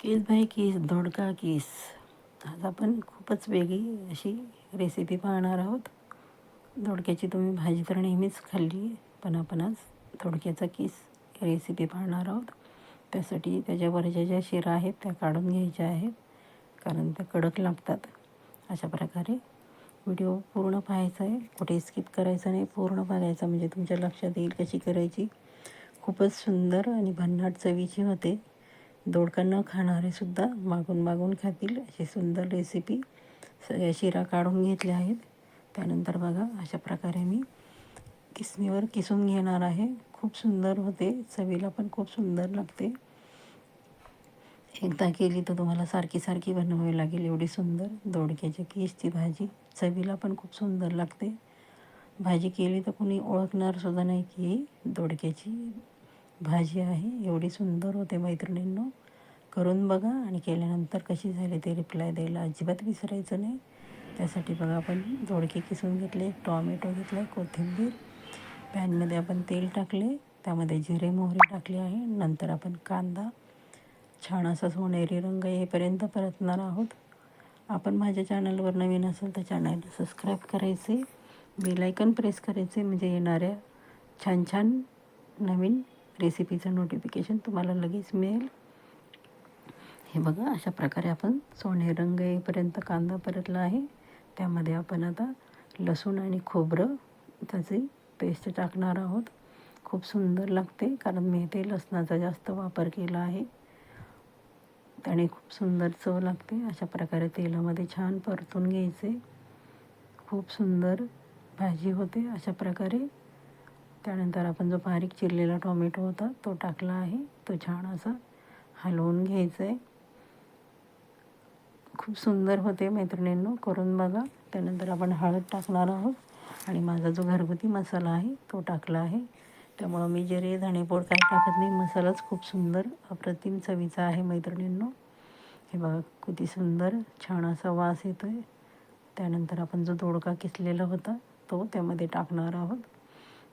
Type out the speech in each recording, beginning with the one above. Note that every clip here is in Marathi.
केस बाय केस दोडका केस. आज आपण खूपच वेगळी अशी रेसिपी पाहणार आहोत. दोडक्याची तुम्ही भाजी तर नेहमीच खाल्ली पण आपण आज दोडक्याचा केस रेसिपी पाहणार आहोत. त्यासाठी त्याच्यावरच्या ज्या शिरा आहेत त्या काढून घ्यायच्या आहेत कारण त्या कडक लागतात. अशा प्रकारे व्हिडिओ पूर्ण पाहायचा आहे. कुठे स्किप करायचा नाही पूर्ण बघायचा. म्हणजे तुमच्या लक्षात येईल कशी करायची. खूपच सुंदर आणि भन्नाट चवीची होते. दोडका न खाणारेसुद्धा मागून मागून खातील अशी सुंदर रेसिपी सगळ्या शिरा काढून घेतल्या आहेत. त्यानंतर बघा अशा प्रकारे मी किसणीवर किसून घेणार आहे. खूप सुंदर होते. चवीला पण खूप सुंदर लागते. एकदा केली तर तुम्हाला सारखी सारखी बनवावी लागेल. एवढी सुंदर दोडक्याच्या केसची भाजी. चवीला पण खूप सुंदर लागते. भाजी केली तर कुणी ओळखणारसुद्धा नाही की ही दोडक्याची भाजी आहे एवढी सुंदर होते मैत्रिणींनो. करून बघा आणि केल्यानंतर कशी झाली ते रिप्लाय द्यायला अजिबात विसरायचं नाही. त्यासाठी बघा आपण दोडके किसून घेतले टॉमॅटो घेतला आहे कोथिंबीर. पॅनमध्ये आपण तेल टाकले त्यामध्ये जिरे मोहरी टाकली आहे. नंतर आपण कांदा. छान असा सोनेरी रंग येईपर्यंत परतणार आहोत. आपण माझ्या चॅनलवर नवीन असेल तर चॅनलला सबस्क्राईब करायचे. बेलायकन प्रेस करायचे म्हणजे येणाऱ्या छान छान नवीन रेसिपीचं नोटिफिकेशन तुम्हाला लगेच मिळेल. हे बघा अशा प्रकारे आपण सोने रंग येईपर्यंत कांदा परतला आहे. त्यामध्ये आपण आता लसूण आणि खोबरं त्याची पेस्ट टाकणार आहोत. खूप सुंदर लागते कारण मी ते लसणाचा जास्त वापर केला आहे. त्याने खूप सुंदर चव लागते. अशा प्रकारे तेलामध्ये छान परतून घ्यायचे. खूप सुंदर भाजी होते. अशा प्रकारे त्यानंतर आपण जो बारीक चिरलेला टोमॅटो होता तो टाकला आहे. तो छान असा हलवून घ्यायचा आहे खूप सुंदर होते मैत्रिणींनो करून बघा. त्यानंतर आपण हळद टाकणार आहोत. आणि माझा जो घरगुती मसाला आहे तो टाकला आहे. त्यामुळं मी जिरे धणेपूड काय टाकत नाही मसालाच खूप सुंदर अप्रतिम चवीचा आहे मैत्रिणींनो. हे बघा किती सुंदर छान असा वास येतो आहे त्यानंतर आपण जो दोडका किसलेला होता तो त्यामध्ये टाकणार आहोत.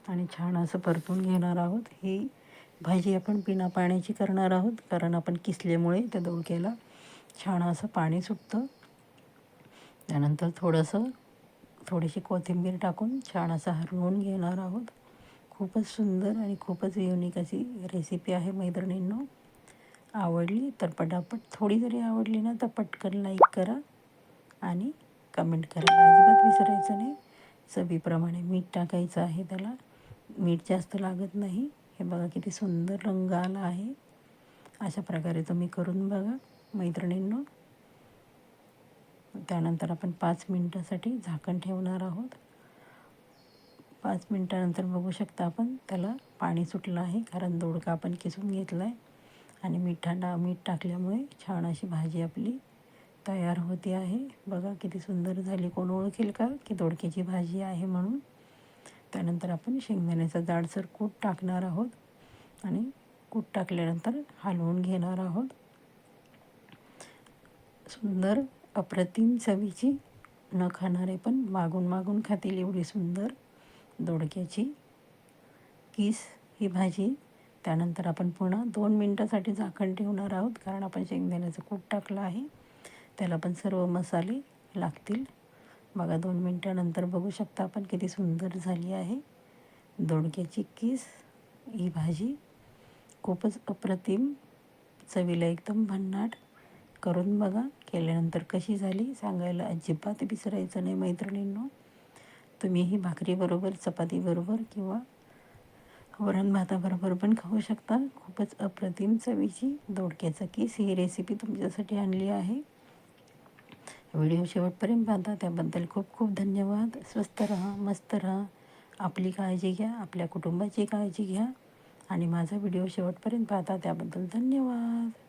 आणि छान असं परतून घेणार आहोत. ही भाजी आपण बिना पाण्याची करणार आहोत कारण आपण किसल्यामुळे त्या दोडक्याला छान असं पाणी सुटतं. त्यानंतर थोडंसं थोडीशी कोथिंबीर टाकून छान असं हरवून घेणार आहोत. खूपच सुंदर आणि खूपच युनिक अशी रेसिपी आहे मैत्रिणींनो. आवडली तर पटापट थोडी जरी आवडली ना तर पटकन लाईक करा आणि कमेंट करा. अजिबात विसरायचं नाही. चवीप्रमाणे मीठ टाकायचं आहे त्याला. मीठ जास्त लागत नाही. हे बघा किती सुंदर रंग आला आहे. अशा प्रकारे तुम्ही करून बघा मैत्रिणींनो. त्यानंतर आपण पाच मिनटासाठी झाकण ठेवणार आहोत. पाच मिनटानंतर बघू शकता आपण त्याला पाणी सुटलं आहे कारण दोडका आपण किसून घेतला आहे आणि मिठांडा मीठ टाकल्यामुळे छान अशी भाजी आपली तयार होती आहे. बघा किती सुंदर झाली. कोण ओळखेल का की दोडक्याची भाजी आहे म्हणून? त्यानंतर आपण शेंगदाण्याचा जाडसर कूट टाकणार आहोत आणि कूट टाकल्यानंतर हलवून घेणार आहोत. सुंदर अप्रतिम चवीची न खाणारे पण मागून मागून खातील एवढी सुंदर दोडक्याची किस ही भाजी. त्यानंतर आपण पुन्हा दोन मिनटासाठी झाकण ठेवणार आहोत कारण आपण शेंगदाण्याचं कूट टाकलं आहे. त्याला पण सर्व मसाले लागतील. बघा दोन मिनटानंतर बघू शकता आपण किती सुंदर झाली आहे. दोडक्याची किस ही भाजी खूपच अप्रतिम. चवीला एकदम भन्नाट. करून बघा केल्यानंतर कशी झाली सांगायला अजिबात विसरायचं नाही मैत्रिणींनो. तुम्ही ही भाकरीबरोबर चपातीबरोबर किंवा वरण भाताबरोबर पण खाऊ शकता. खूपच अप्रतिम चवीची दोडक्याचा किस ही रेसिपी तुमच्यासाठी आणली आहे. व्हिडिओ शेवटपर्यंत पाहता. त्याबद्दल खूप खूप धन्यवाद. स्वस्त राहा मस्त राहा. आपली काळजी घ्या आपल्या कुटुंबाची काळजी घ्या. आणि माझा व्हिडिओ शेवटपर्यंत पाहता. त्याबद्दल धन्यवाद.